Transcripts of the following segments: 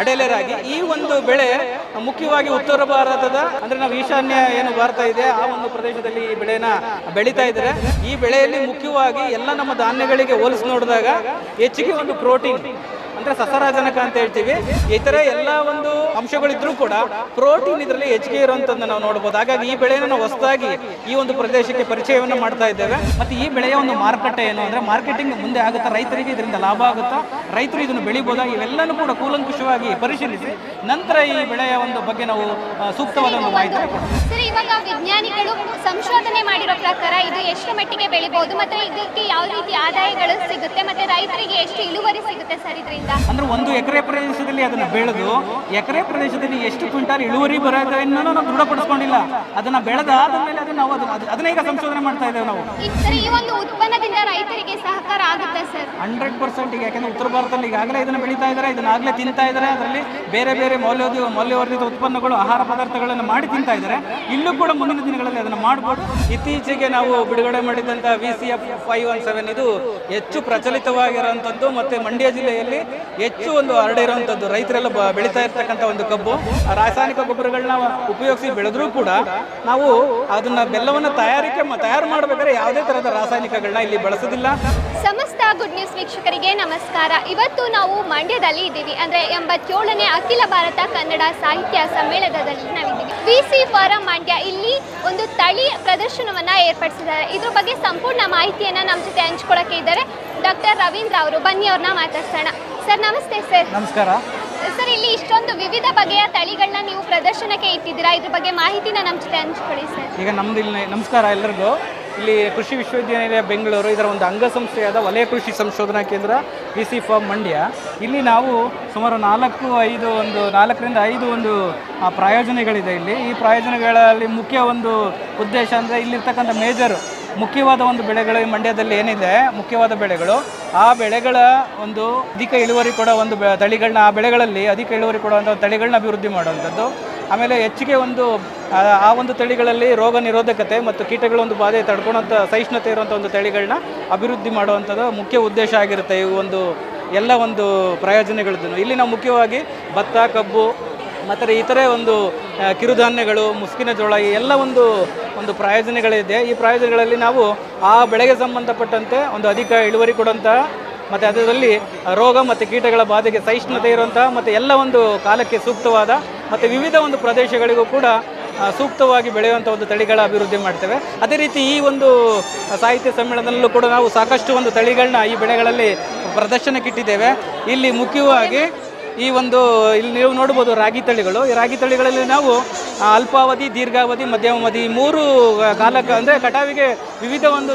ಅಡೆಲೆ ರಾಗಿ ಈ ಒಂದು ಬೆಳೆ ಮುಖ್ಯವಾಗಿ ಉತ್ತರ ಭಾರತದ, ಅಂದ್ರೆ ನಾವು ಈಶಾನ್ಯ ಏನು ಭಾರತ ಇದೆ, ಆ ಒಂದು ಪ್ರದೇಶದಲ್ಲಿ ಈ ಬೆಳೆನ ಬೆಳೀತಾ ಇದ್ದಾರೆ. ಈ ಬೆಳೆಯಲ್ಲಿ ಮುಖ್ಯವಾಗಿ ಎಲ್ಲ ನಮ್ಮ ಧಾನ್ಯಗಳಿಗೆ ಹೋಲಿಸಿ ನೋಡಿದಾಗ ಹೆಚ್ಚಿಗೆ ಒಂದು ಪ್ರೋಟೀನ್, ಅಂದ್ರೆ ಸಸರಾಜನಕ ಅಂತ ಹೇಳ್ತೀವಿ. ಇತರೆ ಎಲ್ಲ ಒಂದು ಅಂಶಗಳಿದ್ರೂ ಕೂಡ ಪ್ರೋಟೀನ್ ಇದರಲ್ಲಿ ಹೆಚ್ಚಿಗೆ ಇರುವಂಥದ್ದನ್ನು ನಾವು ನೋಡಬಹುದು ಹಾಗಾಗಿ ಈ ಬೆಳೆಯನ್ನು ನಾವು ಹೊಸದಾಗಿ ಈ ಒಂದು ಪ್ರದೇಶಕ್ಕೆ ಪರಿಚಯವನ್ನು ಮಾಡ್ತಾ ಇದ್ದೇವೆ. ಮತ್ತೆ ಈ ಬೆಳೆಯ ಒಂದು ಮಾರುಕಟ್ಟೆ ಏನು ಅಂದ್ರೆ ಮಾರ್ಕೆಟಿಂಗ್ ಮುಂದೆ ಆಗುತ್ತಾ ರೈತರಿಗೆ ಇದರಿಂದ ಲಾಭ ಆಗುತ್ತಾ ರೈತರು ಇದನ್ನು ಬೆಳಿಬೋದಾ ಇವೆಲ್ಲನೂ ಕೂಡ ಕೂಲಂಕುಷವಾಗಿ ಪರಿಶೀಲಿಸಿ ನಂತರ ಈ ಬೆಳೆಯ ಒಂದು ಬಗ್ಗೆ ನಾವು ಸೂಕ್ತವಾದ ಒಂದು ಮಾಹಿತಿ ಸರ್ ಇವಾಗ ವಿಜ್ಞಾನಿಗಳು ಸಂಶೋಧನೆ ಮಾಡಿರೋ ಪ್ರಕಾರ ಇದು ಎಷ್ಟು ಮಟ್ಟಿಗೆ ಬೆಳಿಬಹುದು ಮತ್ತೆ ಇದಕ್ಕೆ ಯಾವ ರೀತಿ ಆದಾಯಗಳು ಸಿಗುತ್ತೆ ಮತ್ತೆ ರೈತರಿಗೆ ಎಷ್ಟು ಇಳುವರಿ ಸಿಗುತ್ತೆ ಸರ್ ಇದರಿಂದ? ಅಂದ್ರೆ ಒಂದು ಎಕರೆ ಪ್ರದೇಶದಲ್ಲಿ ಅದನ್ನು ಬೆಳೆದು ಎಕರೆ ಪ್ರದೇಶದಲ್ಲಿ ಎಷ್ಟು ಕ್ವಿಂಟಾಲ್ ಇಳುವರಿ ಬರೋದನ್ನು ನಾವು ದೃಢಪಡಿಸ್ಕೊಂಡಿಲ್ಲ. ಅದನ್ನ ಬೆಳೆದಾದ ಮೇಲೆ ಅದನ್ನ ನಾವು ಅದನ್ನ ಅದನ್ನ ಈಗ ಸಂಶೋಧನೆ ಮಾಡ್ತಾ ಇದ್ದೇವೆ ನಾವು. ಈ ಒಂದು ಉತ್ಪನ್ನದಿಂದ ರೈತರಿಗೆ ಸಹಕಾರ ಆಗುತ್ತೆ ಸರ್? ಹಂಡ್ರೆಡ್ ಪರ್ಸೆಂಟ್ ಈಗ ಯಾಕಂದ್ರೆ ಉತ್ತರ ಭಾರತದಲ್ಲಿ ಈಗಾಗಲೇ ಇದನ್ನ ಬೆಳೀತಾ ಇದ್ದಾರೆ. ಇದನ್ನ ಆಗಲೇ ತಿಂತಾ ಇದ್ದಾರೆ. ಅದರಲ್ಲಿ ಬೇರೆ ಬೇರೆ ಮೌಲ್ಯೋದ್ಯ ಮೌಲ್ಯವರ್ಧಿತ ಉತ್ಪನ್ನಗಳು ಆಹಾರ ಪದಾರ್ಥಗಳನ್ನು ಮಾಡಿ ತಿಂತಾ ಇದ್ದಾರೆ. ಇಲ್ಲೂ ಕೂಡ ಮುಂದಿನ ದಿನಗಳಲ್ಲಿ ಅದನ್ನ ಮಾಡ್ಬೋದು. ಇತ್ತೀಚೆಗೆ ನಾವು ಬಿಡುಗಡೆ ಮಾಡಿದಂಥ V C F five one seven ಇದು ಹೆಚ್ಚು ಪ್ರಚಲಿತವಾಗಿರುವಂಥದ್ದು ಮತ್ತೆ ಮಂಡ್ಯ ಜಿಲ್ಲೆಯಲ್ಲಿ ಹೆಚ್ಚು ಒಂದು ಹರಡಿರುವಂಥದ್ದು ರೈತರೆಲ್ಲ ಬೆಳೀತಾ ಇರ್ತಕ್ಕಂಥ ಒಂದು ಕಬ್ಬು ರಾಸಾಯನಿಕ ಗೊಬ್ಬರಗಳನ್ನ ಉಪಯೋಗಿಸಿ ಬೆಳೆದ್ರೂ ಕೂಡ ನಾವು ಅದನ್ನ ಬೆಲ್ಲವನ್ನು ತಯಾರಿಕೆ ತಯಾರು ಮಾಡಬೇಕಾದ್ರೆ ಯಾವುದೇ ತರಹದ ರಾಸಾಯನಿಕಗಳನ್ನ ಇಲ್ಲಿ ಬಳಸೋದಿಲ್ಲ. ಸಮಸ್ತ ಗುಡ್ ನ್ಯೂಸ್ ವೀಕ್ಷಕರಿಗೆ ನಮಸ್ಕಾರ. ಇವತ್ತು ನಾವು ಮಂಡ್ಯದಲ್ಲಿ ಇದ್ದೀವಿ. ಅಂದ್ರೆ ಎಂಬತ್ತೇಳನೇ ಅಖಿಲ ಭಾರತ ಕನ್ನಡ ಸಾಹಿತ್ಯ ಸಮ್ಮೇಳನದಲ್ಲಿ ನಾವಿದ್ದೀವಿ. ವಿ ಸಿ ಫಾರಂ ಮಂಡ್ಯ ಇಲ್ಲಿ ಒಂದು ತಳಿ ಪ್ರದರ್ಶನವನ್ನ ಏರ್ಪಡಿಸಿದ್ದಾರೆ. ಇದ್ರ ಬಗ್ಗೆ ಸಂಪೂರ್ಣ ಮಾಹಿತಿಯನ್ನ ನಮ್ಮ ಜೊತೆ ಹಂಚ್ಕೊಳಕ್ಕೆ ಇದ್ದಾರೆ ಡಾಕ್ಟರ್ ರವೀಂದ್ರ ಅವರು. ಬನ್ನಿ ಅವ್ರನ್ನ ಮಾತಾಡ್ಸೋಣ. ಸರ್ ನಮಸ್ತೆ ಸರ್. ನಮಸ್ಕಾರ. ಸರ್, ಇಲ್ಲಿ ಇಷ್ಟೊಂದು ವಿವಿಧ ಬಗೆಯ ತಳಿಗಳನ್ನ ನೀವು ಪ್ರದರ್ಶನಕ್ಕೆ ಇಟ್ಟಿದ್ದೀರಾ? ಇದ್ರ ಬಗ್ಗೆ ಮಾಹಿತಿನ ನಮ್ಮ ಜೊತೆ ಹಂಚ್ಕೊಳ್ಳಿ ಸರ್. ಈಗ ನಮ್ದು ಇಲ್ಲಿ ನಮಸ್ಕಾರ ಎಲ್ಲರಿಗೂ ಇಲ್ಲಿ ಕೃಷಿ ವಿಶ್ವವಿದ್ಯಾನಿಲಯ ಬೆಂಗಳೂರು, ಇದರ ಒಂದು ಅಂಗಸಂಸ್ಥೆಯಾದ ವಲಯ ಕೃಷಿ ಸಂಶೋಧನಾ ಕೇಂದ್ರ, ವಿ ಸಿ ಫಾರ್ಮ್ ಮಂಡ್ಯ. ಇಲ್ಲಿ ನಾವು ಸುಮಾರು ನಾಲ್ಕು, ಐದು ಒಂದು, ನಾಲ್ಕರಿಂದ ಐದು ಒಂದು ಪ್ರಾಯೋಜನೆಗಳಿದೆ ಇಲ್ಲಿ. ಈ ಪ್ರಾಯೋಜನೆಗಳಲ್ಲಿ ಮುಖ್ಯ ಒಂದು ಉದ್ದೇಶ ಅಂದರೆ ಇಲ್ಲಿರ್ತಕ್ಕಂಥ ಮೇಜರ್ ಮುಖ್ಯವಾದ ಒಂದು ಬೆಳೆಗಳು ಈ ಮಂಡ್ಯದಲ್ಲಿ ಏನಿದೆ, ಮುಖ್ಯವಾದ ಬೆಳೆಗಳು. ಆ ಬೆಳೆಗಳ ಒಂದು ಅಧಿಕ ಇಳುವರಿ ಕೊಡೋ ಒಂದು ತಳಿಗಳನ್ನ ಆ ಬೆಳೆಗಳಲ್ಲಿ ಅಧಿಕ ಇಳುವರಿ ಕೊಡುವಂಥ ತಳಿಗಳನ್ನ ಅಭಿವೃದ್ಧಿ ಮಾಡುವಂಥದ್ದು. ಆಮೇಲೆ ಹೆಚ್ಚಿಗೆ ಒಂದು, ಆ ಒಂದು ತಳಿಗಳಲ್ಲಿ ರೋಗ ನಿರೋಧಕತೆ ಮತ್ತು ಕೀಟಗಳ ಒಂದು ಬಾಧೆ ತಡ್ಕೊಳೋಂಥ, ಸಹಿಷ್ಣುತೆ ಇರುವಂಥ ಒಂದು ತಳಿಗಳನ್ನ ಅಭಿವೃದ್ಧಿ ಮಾಡುವಂಥದ್ದು ಮುಖ್ಯ ಉದ್ದೇಶ ಆಗಿರುತ್ತೆ ಈ ಒಂದು, ಎಲ್ಲ ಒಂದು ಪ್ರಯೋಜನಗಳದ್ದು ಇಲ್ಲಿ ನಾವು ಮುಖ್ಯವಾಗಿ ಭತ್ತ, ಕಬ್ಬು, ಮತ್ತು ಇತರೆ ಒಂದು ಕಿರುಧಾನ್ಯಗಳು, ಮುಸ್ಕಿನ ಜೋಳ ಎಲ್ಲ ಒಂದು ಒಂದು ಪ್ರಯೋಜನಗಳಿದೆ. ಈ ಪ್ರಯೋಜನಗಳಲ್ಲಿ ನಾವು ಆ ಬೆಳೆಗೆ ಸಂಬಂಧಪಟ್ಟಂತೆ ಒಂದು ಅಧಿಕ ಇಳುವರಿ ಕೊಡುವಂತಹ ಮತ್ತು ಅದರಲ್ಲಿ ರೋಗ ಮತ್ತು ಕೀಟಗಳ ಬಾಧೆಗೆ ಸಹಿಷ್ಣುತೆ ಇರುವಂತಹ ಮತ್ತು ಎಲ್ಲ ಒಂದು ಕಾಲಕ್ಕೆ ಸೂಕ್ತವಾದ, ಮತ್ತು ವಿವಿಧ ಒಂದು ಪ್ರದೇಶಗಳಿಗೂ ಕೂಡ ಸೂಕ್ತವಾಗಿ ಬೆಳೆಯುವಂಥ ಒಂದು ತಳಿಗಳ ಅಭಿವೃದ್ಧಿ ಮಾಡ್ತೇವೆ. ಅದೇ ರೀತಿ ಈ ಒಂದು ಸಾಹಿತ್ಯ ಸಮ್ಮೇಳನದಲ್ಲೂ ಕೂಡ ನಾವು ಸಾಕಷ್ಟು ಒಂದು ತಳಿಗಳನ್ನ ಈ ಬೆಳೆಗಳಲ್ಲಿ ಪ್ರದರ್ಶನಕ್ಕೆ ಇಟ್ಟಿದ್ದೇವೆ ಇಲ್ಲಿ ಮುಖ್ಯವಾಗಿ ಈ ಒಂದು ಇಲ್ಲಿ ನೀವು ನೋಡ್ಬೋದು ರಾಗಿ ತಳಿಗಳು. ಈ ರಾಗಿ ತಳಿಗಳಲ್ಲಿ ನಾವು ಅಲ್ಪಾವಧಿ ದೀರ್ಘಾವಧಿ ಮಧ್ಯಮಾವಧಿ ಮೂರು ಕಾಲಕ್ಕೆ ಅಂದರೆ ಕಟಾವಿಗೆ ವಿವಿಧ ಒಂದು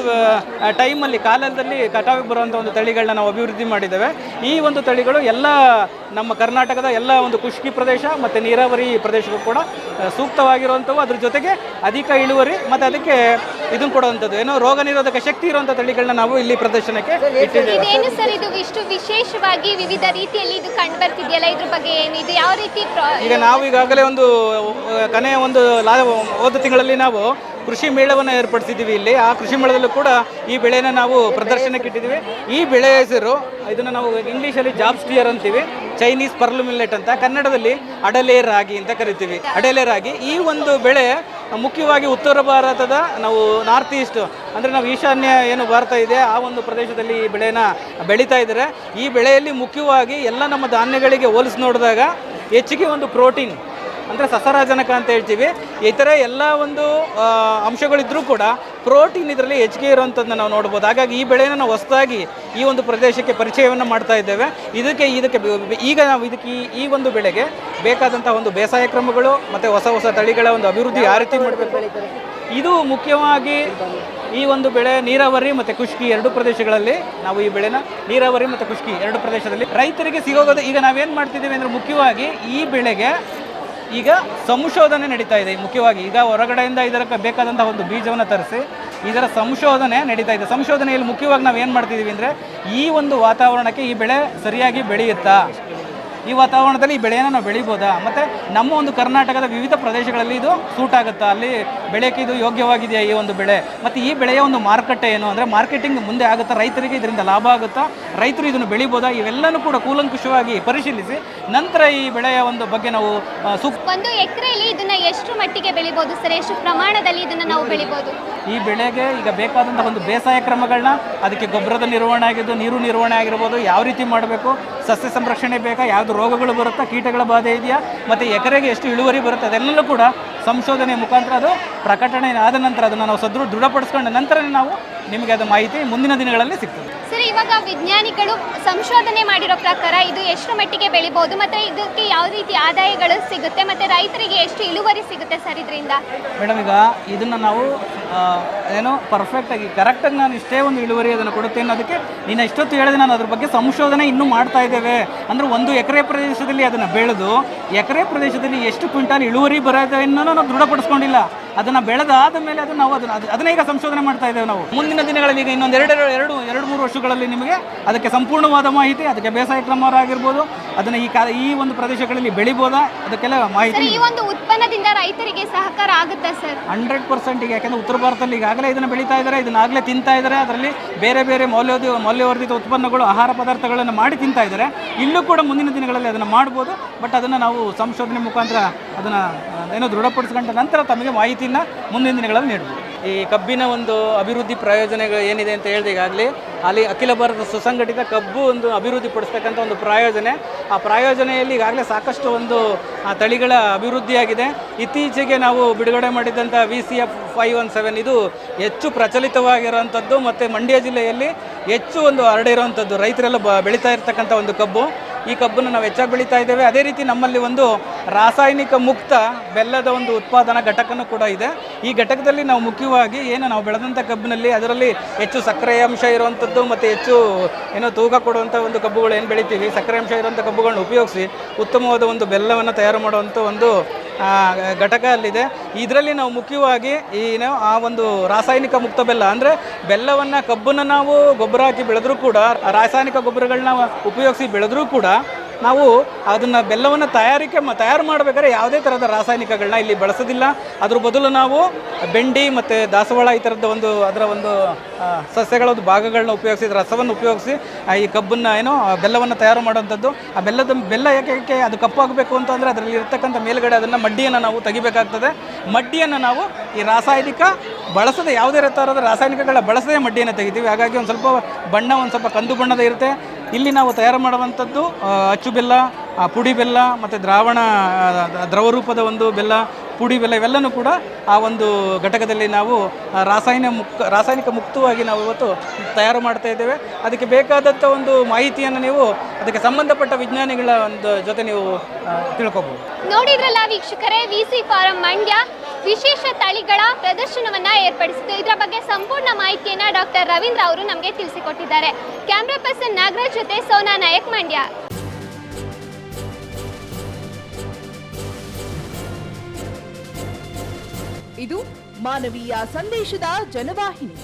ಟೈಮಲ್ಲಿ ಕಾಲದಲ್ಲಿ ಕಟಾವಿಗೆ ಬರುವಂಥ ಒಂದು ತಳಿಗಳನ್ನ ನಾವು ಅಭಿವೃದ್ಧಿ ಮಾಡಿದ್ದೇವೆ. ಈ ಒಂದು ತಳಿಗಳು ಎಲ್ಲ ನಮ್ಮ ಕರ್ನಾಟಕದ ಎಲ್ಲ ಒಂದು ಖುಷ್ಕಿ ಪ್ರದೇಶ ಮತ್ತು ನೀರಾವರಿ ಪ್ರದೇಶಕ್ಕೂ ಕೂಡ ಸೂಕ್ತವಾಗಿರುವಂಥವು. ಅದ್ರ ಜೊತೆಗೆ ಅಧಿಕ ಇಳುವರಿ ಮತ್ತು ಅದಕ್ಕೆ ಇದನ್ನು ಕೊಡುವಂಥದ್ದು. ಏನೋ ರೋಗ ನಿರೋಧಕ ಶಕ್ತಿ ಇರುವಂಥ ತಳಿಗಳನ್ನ ನಾವು ಇಲ್ಲಿ ಪ್ರದರ್ಶನಕ್ಕೆ ಇಟ್ಟಿದ್ದೇವೆ. ಇದೇನು ಸರ್ ಇದು ಇಷ್ಟು ವಿಶೇಷವಾಗಿ ವಿವಿಧ ರೀತಿಯಲ್ಲಿ ಇದು ಕಂಡು ಬರ್ತಿದೆಯಲ್ಲ ಇದ್ರ ಬಗ್ಗೆ ಏನಿದೆ? ಯಾವ ರೀತಿ ಈಗ ನಾವು ಈಗಾಗಲೇ ಒಂದು ಕೊನೆಯ ಒಂದು ಲಾ ಹೋದ ತಿಂಗಳಲ್ಲಿ ನಾವು ಕೃಷಿ ಮೇಳವನ್ನು ಏರ್ಪಡಿಸಿದ್ದೀವಿ ಇಲ್ಲಿ. ಆ ಕೃಷಿ ಮೇಳದಲ್ಲೂ ಕೂಡ ಈ ಬೆಳೆನ ನಾವು ಪ್ರದರ್ಶನಕ್ಕೆ ಇಟ್ಟಿದ್ದೀವಿ. ಈ ಬೆಳೆ ಹೆಸರು, ಇದನ್ನು ನಾವು ಇಂಗ್ಲೀಷಲ್ಲಿ ಜಾಬ್ ಸ್ಟಿಯರ್ ಅಂತೀವಿ. ಚೈನೀಸ್ ಪರ್ಲ್ ಮಿಲ್ಲೆಟ್ ಅಂತ ಕನ್ನಡದಲ್ಲಿ ಅಡಲೆ ರಾಗಿ ಅಂತ ಕರಿತೀವಿ. ಅಡಲೆ ರಾಗಿ ಈ ಒಂದು ಬೆಳೆ ಮುಖ್ಯವಾಗಿ ಉತ್ತರ ಭಾರತದ ನಾವು ನಾರ್ತ್ ಈಸ್ಟ್ ಅಂದರೆ ನಾವು ಈಶಾನ್ಯ ಏನು ಭಾರತ ಇದೆ, ಆ ಒಂದು ಪ್ರದೇಶದಲ್ಲಿ ಈ ಬೆಳೆನ ಬೆಳೀತಾ ಇದ್ದಾರೆ. ಈ ಬೆಳೆಯಲ್ಲಿ ಮುಖ್ಯವಾಗಿ ಎಲ್ಲ ನಮ್ಮ ಧಾನ್ಯಗಳಿಗೆ ಹೋಲಿಸಿ ನೋಡಿದಾಗ ಹೆಚ್ಚಿಗೆ ಒಂದು ಪ್ರೋಟೀನ್ ಅಂದರೆ ಸಸಾರಜನಕ ಅಂತ ಹೇಳ್ತೀವಿ. ಇತರೆ ಎಲ್ಲ ಒಂದು ಅಂಶಗಳಿದ್ದರೂ ಅಂಶಗಳಿದ್ರೂ ಕೂಡ ಪ್ರೋಟೀನ್ ಇದರಲ್ಲಿ ಹೆಚ್ಚಿಗೆ ಇರುವಂಥದ್ದನ್ನ ನಾವು ನೋಡ್ಬೋದು. ಹಾಗಾಗಿ ಈ ಬೆಳೆಯನ್ನು ನಾವು ಹೊಸದಾಗಿ ಈ ಒಂದು ಪ್ರದೇಶಕ್ಕೆ ಪರಿಚಯವನ್ನು ಮಾಡ್ತಾ ಇದ್ದೇವೆ. ಇದಕ್ಕೆ ಇದಕ್ಕೆ ಈಗ ನಾವು ಇದಕ್ಕೆ ಈ- ಈ ಒಂದು ಬೆಳೆಗೆ ಬೇಕಾದಂಥ ಒಂದು ಬೇಸಾಯ ಕ್ರಮಗಳು ಮತ್ತು ಹೊಸ ಹೊಸ ತಳಿಗಳ ಒಂದು ಅಭಿವೃದ್ಧಿ ಯಾವ ರೀತಿ ಮಾಡಬೇಕು. ಇದು ಮುಖ್ಯವಾಗಿ ಈ ಒಂದು ಬೆಳೆ ನೀರಾವರಿ ಮತ್ತು ಖುಷ್ಕಿ ಎರಡು ಪ್ರದೇಶಗಳಲ್ಲಿ ನಾವು ಈ ಬೆಳೆನ ನೀರಾವರಿ ಮತ್ತು ಖುಷ್ಕಿ ಎರಡು ಪ್ರದೇಶದಲ್ಲಿ ರೈತರಿಗೆ ಸಿಗೋಗೋದು. ಈಗ ನಾವೇನು ಮಾಡ್ತಿದ್ದೀವಿ ಅಂದರೆ ಮುಖ್ಯವಾಗಿ ಈ ಬೆಳೆಗೆ ಈಗ ಸಂಶೋಧನೆ ನಡೀತಾ ಇದೆ. ಮುಖ್ಯವಾಗಿ ಈಗ ಹೊರಗಡೆಯಿಂದ ಇದರ ಬೇಕಾದಂತಹ ಒಂದು ಬೀಜವನ್ನು ತರಿಸಿ ಇದರ ಸಂಶೋಧನೆ ನಡೀತಾ ಇದೆ. ಸಂಶೋಧನೆಯಲ್ಲಿ ಮುಖ್ಯವಾಗಿ ನಾವು ಏನು ಮಾಡ್ತಿದ್ದೀವಿ ಅಂದರೆ ಈ ಒಂದು ವಾತಾವರಣಕ್ಕೆ ಈ ಬೆಳೆ ಸರಿಯಾಗಿ ಬೆಳೆಯುತ್ತಾ? ಈ ವಾತಾವರಣದಲ್ಲಿ ಈ ಬೆಳೆಯನ್ನು ನಾವು ಬೆಳಿಬೋದಾ? ಮತ್ತು ನಮ್ಮ ಒಂದು ಕರ್ನಾಟಕದ ವಿವಿಧ ಪ್ರದೇಶಗಳಲ್ಲಿ ಇದು ಸೂಟ್ ಆಗುತ್ತಾ? ಅಲ್ಲಿ ಬೆಳೆಯೋಕ್ಕೆ ಇದು ಯೋಗ್ಯವಾಗಿದೆಯಾ ಈ ಒಂದು ಬೆಳೆ? ಮತ್ತು ಈ ಬೆಳೆಯ ಒಂದು ಮಾರುಕಟ್ಟೆ ಏನು? ಅಂದರೆ ಮಾರ್ಕೆಟಿಂಗ್ ಮುಂದೆ ಆಗುತ್ತಾ? ರೈತರಿಗೆ ಇದರಿಂದ ಲಾಭ ಆಗುತ್ತಾ? ರೈತರು ಇದನ್ನು ಬೆಳಿಬೋದಾ? ಇವೆಲ್ಲನೂ ಕೂಡ ಕೂಲಂಕುಷವಾಗಿ ಪರಿಶೀಲಿಸಿ ನಂತರ ಈ ಬೆಳೆಯ ಒಂದು ಬಗ್ಗೆ ನಾವು ಒಂದು ಎಕರೆಯಲ್ಲಿ ಇದನ್ನ ಎಷ್ಟು ಮಟ್ಟಿಗೆ ಬೆಳಿಬೋದು ಸರ್? ಎಷ್ಟು ಪ್ರಮಾಣದಲ್ಲಿ ಇದನ್ನು ನಾವು ಬೆಳಿಬೋದು? ಈ ಬೆಳೆಗೆ ಈಗ ಬೇಕಾದಂತಹ ಒಂದು ಬೇಸಾಯ ಕ್ರಮಗಳನ್ನ ಅದಕ್ಕೆ ಗೊಬ್ಬರದ ನಿರ್ವಹಣೆ ಆಗಿದ್ದು ನೀರು ನಿರ್ವಹಣೆ ಆಗಿರ್ಬೋದು ಯಾವ ರೀತಿ ಮಾಡಬೇಕು ಸಸ್ಯ ಸಂರಕ್ಷಣೆ ಬೇಕಾ? ಯಾವುದು ರೋಗಗಳು ಬರುತ್ತಾ, ಕೀಟಗಳ ಬಾಧೆ ಇದೆಯಾ? ಮತ್ತು ಎಕರೆಗೆ ಎಷ್ಟು ಇಳುವರಿ ಬರುತ್ತೆ? ಅದೆಲ್ಲವೂ ಕೂಡ ಸಂಶೋಧನೆ ಮುಖಾಂತರ ಅದು ಪ್ರಕಟಣೆ ಆದ ನಂತರ ಅದನ್ನು ನಾವು ಸದೃಢ ದೃಢಪಡಿಸ್ಕೊಂಡ ನಂತರನೇ ನಾವು ನಿಮಗೆ ಅದು ಮಾಹಿತಿ ಮುಂದಿನ ದಿನಗಳಲ್ಲಿ ಸಿಗ್ತದೆ. ಸರ್ ಇವಾಗ ವಿಜ್ಞಾನಿಗಳು ಸಂಶೋಧನೆ ಮಾಡಿರೋ ಪ್ರಕಾರ ಇದು ಎಷ್ಟು ಮಟ್ಟಿಗೆ ಬೆಳಿಬಹುದು ಮತ್ತೆ ಇದಕ್ಕೆ ಯಾವ ರೀತಿ ಆದಾಯಗಳು ಸಿಗುತ್ತೆ ಮತ್ತೆ ರೈತರಿಗೆ ಎಷ್ಟು ಇಳುವರಿ ಸಿಗುತ್ತೆ ಸರ್ ಇದರಿಂದ? ಮೇಡಮ್ ಈಗ ಇದನ್ನು ನಾವು ಆ, ಏನೋ ಪರ್ಫೆಕ್ಟಾಗಿ ಕರೆಕ್ಟಾಗಿ ನಾನು ಇಷ್ಟೇ ಒಂದು ಇಳುವರಿ ಅದನ್ನು ಕೊಡುತ್ತೆ ಅನ್ನೋದಕ್ಕೆ ನೀನು ಎಷ್ಟೊತ್ತು ಹೇಳಿದೆ ನಾನು ಅದ್ರ ಬಗ್ಗೆ ಸಂಶೋಧನೆ ಇನ್ನೂ ಮಾಡ್ತಾ ಇದ್ದೇವೆ. ಅಂದ್ರೆ ಒಂದು ಎಕರೆ ಪ್ರದೇಶದಲ್ಲಿ ಅದನ್ನು ಬೆಳೆದು ಎಕರೆ ಪ್ರದೇಶದಲ್ಲಿ ಎಷ್ಟು ಕ್ವಿಂಟಾಲ್ ಇಳುವರಿ ಬರೋದು ಅನ್ನೋ ನಾವು ದೃಢಪಡಿಸ್ಕೊಂಡಿಲ್ಲ. ಅದನ್ನು ಬೆಳೆದಾದ ಮೇಲೆ ಅದು ನಾವು ಅದನ್ನು ಅದು- ಅದನ್ನ ಈಗ ಸಂಶೋಧನೆ ಮಾಡ್ತಾ ಇದ್ದೇವೆ ನಾವು. ಮುಂದಿನ ದಿನಗಳಲ್ಲಿ ಈಗ ಇನ್ನೊಂದು ಎರಡು ಎರಡು ಎರಡು ಮೂರು ವರ್ಷಗಳಲ್ಲಿ ನಿಮಗೆ ಅದಕ್ಕೆ ಸಂಪೂರ್ಣವಾದ ಮಾಹಿತಿ ಅದಕ್ಕೆ ಬೇಸಾಯ ಕ್ರಮವಾಗಿರ್ಬೋದು ಅದನ್ನು ಈ ಕಾ ಈ ಒಂದು ಪ್ರದೇಶಗಳಲ್ಲಿ ಬೆಳಿಬೋದಾ ಅದಕ್ಕೆಲ್ಲ ಮಾಹಿತಿ ಉತ್ಪನ್ನದಿಂದ ರೈತರಿಗೆ ಸಹಕಾರ ಆಗುತ್ತೆ ಸರ್? ಹಂಡ್ರೆಡ್ ಪರ್ಸೆಂಟ್ ಈಗ, ಯಾಕಂದ್ರೆ ಉತ್ತರ ಭಾರತದಲ್ಲಿ ಈಗಾಗಲೇ ಇದನ್ನು ಬೆಳೀತಾ ಇದ್ದಾರೆ, ಇದನ್ನಾಗಲೇ ತಿಂತಾ ಇದ್ದಾರೆ, ಅದರಲ್ಲಿ ಬೇರೆ ಬೇರೆ ಮೌಲ್ಯೋದ, ಮೌಲ್ಯವರ್ಧಿತ ಉತ್ಪನ್ನಗಳು, ಆಹಾರ ಪದಾರ್ಥಗಳನ್ನು ಮಾಡಿ ತಿಂತಾ ಇದ್ದಾರೆ. ಇಲ್ಲೂ ಕೂಡ ಮುಂದಿನ ದಿನಗಳಲ್ಲಿ ಅದನ್ನು ಮಾಡ್ಬೋದು, ಬಟ್ ಅದನ್ನು ನಾವು ಸಂಶೋಧನೆ ಮುಖಾಂತರ ಅದನ್ನು ಏನೋ ದೃಢಪಡಿಸ್ಕೊಂಡ ನಂತರ ತಮಗೆ ಮಾಹಿತಿಯನ್ನು ಮುಂದಿನ ದಿನಗಳಲ್ಲಿ ನೀಡ್ಬೋದು. ಈ ಕಬ್ಬಿನ ಒಂದು ಅಭಿವೃದ್ಧಿ ಪ್ರಯೋಜನಗಳು ಏನಿದೆ ಅಂತ ಹೇಳಿದೆ ಅಲ್ಲಿ ಅಖಿಲ ಭಾರತ ಸುಸಂಘಟಿತ ಕಬ್ಬು ಒಂದು ಅಭಿವೃದ್ಧಿ ಪಡಿಸ್ತಕ್ಕಂಥ ಒಂದು ಪ್ರಾಯೋಜನೆ. ಆ ಪ್ರಾಯೋಜನೆಯಲ್ಲಿ ಈಗಾಗಲೇ ಸಾಕಷ್ಟು ಒಂದು ತಳಿಗಳ ಅಭಿವೃದ್ಧಿಯಾಗಿದೆ. ಇತ್ತೀಚೆಗೆ ನಾವು ಬಿಡುಗಡೆ ಮಾಡಿದಂಥ V C F five one seven ಇದು ಹೆಚ್ಚು ಪ್ರಚಲಿತವಾಗಿರುವಂಥದ್ದು, ಮತ್ತು ಮಂಡ್ಯ ಜಿಲ್ಲೆಯಲ್ಲಿ ಹೆಚ್ಚು ಒಂದು ಹರಡಿರುವಂಥದ್ದು, ರೈತರೆಲ್ಲ ಬ, ಬೆಳೀತಾ ಇರ್ತಕ್ಕಂಥ ಒಂದು ಕಬ್ಬು. ಈ ಕಬ್ಬನ್ನು ನಾವು ಹೆಚ್ಚಾಗಿ ಬೆಳೀತಾ ಇದ್ದೇವೆ. ಅದೇ ರೀತಿ ನಮ್ಮಲ್ಲಿ ಒಂದು ರಾಸಾಯನಿಕ ಮುಕ್ತ ಬೆಲ್ಲದ ಒಂದು ಉತ್ಪಾದನಾ ಘಟಕನೂ ಕೂಡ ಇದೆ. ಈ ಘಟಕದಲ್ಲಿ ನಾವು ಮುಖ್ಯವಾಗಿ ಏನು ನಾವು ಬೆಳೆದಂಥ ಕಬ್ಬಿನಲ್ಲಿ ಅದರಲ್ಲಿ ಹೆಚ್ಚು ಸಕ್ಕರೆ ಅಂಶ ಇರುವಂಥದ್ದು ಮತ್ತು ಹೆಚ್ಚು ಏನೋ ತೂಕ ಕೊಡುವಂಥ ಒಂದು ಕಬ್ಬುಗಳು ಏನು ಬೆಳಿತೀವಿ, ಸಕ್ಕರೆ ಅಂಶ ಇರುವಂಥ ಕಬ್ಬುಗಳನ್ನ ಉಪಯೋಗಿಸಿ ಉತ್ತಮವಾದ ಒಂದು ಬೆಲ್ಲವನ್ನು ತಯಾರು ಮಾಡುವಂಥ ಒಂದು ಘಟಕ ಅಲ್ಲಿದೆ. ಇದರಲ್ಲಿ ನಾವು ಮುಖ್ಯವಾಗಿ ಏನು ಆ ಒಂದು ರಾಸಾಯನಿಕ ಮುಕ್ತ ಬೆಲ್ಲ, ಅಂದರೆ ಬೆಲ್ಲವನ್ನು ಕಬ್ಬನ್ನು ನಾವು ಗೊಬ್ಬರ ಹಾಕಿ ಬೆಳೆದ್ರೂ ಕೂಡ, ರಾಸಾಯನಿಕ ಗೊಬ್ಬರಗಳನ್ನ ಉಪಯೋಗಿಸಿ ಬೆಳೆದ್ರೂ ಕೂಡ ನಾವು ಅದನ್ನು ಬೆಲ್ಲವನ್ನು ತಯಾರಿಕೆ ತಯಾರು ಮಾಡಬೇಕಾದ್ರೆ ಯಾವುದೇ ಥರದ ರಾಸಾಯನಿಕಗಳನ್ನ ಇಲ್ಲಿ ಬಳಸೋದಿಲ್ಲ. ಅದ್ರ ಬದಲು ನಾವು ಬೆಂಡಿ ಮತ್ತು ದಾಸವಾಳ ಈ ಥರದ ಒಂದು ಅದರ ಒಂದು ಸಸ್ಯಗಳ ಒಂದು ಭಾಗಗಳನ್ನ ಉಪಯೋಗಿಸಿ ರಸವನ್ನು ಉಪಯೋಗಿಸಿ ಈ ಕಬ್ಬನ್ನು ಏನೋ ಬೆಲ್ಲವನ್ನು ತಯಾರು ಮಾಡುವಂಥದ್ದು. ಆ ಬೆಲ್ಲದ ಬೆಲ್ಲ ಯಾಕೆ ಅದು ಕಪ್ಪಾಗಬೇಕು ಅಂತಂದರೆ ಅದರಲ್ಲಿ ಇರ್ತಕ್ಕಂಥ ಮೇಲುಗಡೆ ಅದನ್ನು ಮಡ್ಡಿಯನ್ನು ನಾವು ತೆಗಿಬೇಕಾಗ್ತದೆ. ಮಡ್ಡಿಯನ್ನು ನಾವು ಈ ರಾಸಾಯನಿಕ ಬಳಸದೆ, ಯಾವುದೇ ಥರದ ರಾಸಾಯನಿಕಗಳ ಬಳಸದೆ ಮಡ್ಡಿಯನ್ನು ತೆಗಿತೀವಿ. ಹಾಗಾಗಿ ಒಂದು ಸ್ವಲ್ಪ ಬಣ್ಣ, ಒಂದು ಸ್ವಲ್ಪ ಕಂದು ಬಣ್ಣದ ಇರುತ್ತೆ. ಇಲ್ಲಿ ನಾವು ತಯಾರು ಮಾಡುವಂಥದ್ದು ಅಚ್ಚು ಬೆಲ್ಲ ಪುಡಿ ಬೆಲ್ಲ, ಮತ್ತು ದ್ರಾವಣ ದ್ರವ ರೂಪದ ಒಂದು ಬೆಲ್ಲ, ಪುಡಿ ಬೆಲ್ಲ, ಇವೆಲ್ಲನೂ ಕೂಡ ಆ ಒಂದು ಘಟಕದಲ್ಲಿ ನಾವು ರಾಸಾಯನ ಮುಕ್ ರಾಸಾಯನಿಕ ಮುಕ್ತವಾಗಿ ನಾವು ಇವತ್ತು ತಯಾರು ಮಾಡ್ತಾ ಇದ್ದೇವೆ. ಅದಕ್ಕೆ ಬೇಕಾದಂಥ ಒಂದು ಮಾಹಿತಿಯನ್ನು ನೀವು, ಅದಕ್ಕೆ ಸಂಬಂಧಪಟ್ಟ ವಿಜ್ಞಾನಿಗಳ ಒಂದು ಜೊತೆ ನೀವು ತಿಳ್ಕೊಬೋದು. ನೋಡಿದ್ರಲ್ಲ ವೀಕ್ಷಕರೇ, ವಿ ಸಿ ಫಾರಂ ಮಂಡ್ಯ. ವಿಶೇಷ ತಳಿಗಳ ಪ್ರದರ್ಶನವನ್ನ ಏರ್ಪಡಿಸಿತು ಇದರ ಬಗ್ಗೆ ಸಂಪೂರ್ಣ ಮಾಹಿತಿಯನ್ನ ಡಾಕ್ಟರ್ ರವೀಂದ್ರ ಅವರು ನಮಗೆ ತಿಳಿಸಿಕೊಟ್ಟಿದ್ದಾರೆ. ಕ್ಯಾಮ್ರಾ ಪರ್ಸನ್ ನಾಗರಾಜ್ ಜೊತೆ ಸೋನಾ ನಾಯಕ್ ಮಂಡ್ಯ. ಇದು ಮಾನವೀಯ ಸಂದೇಶದ ಜನವಾಹಿನಿ.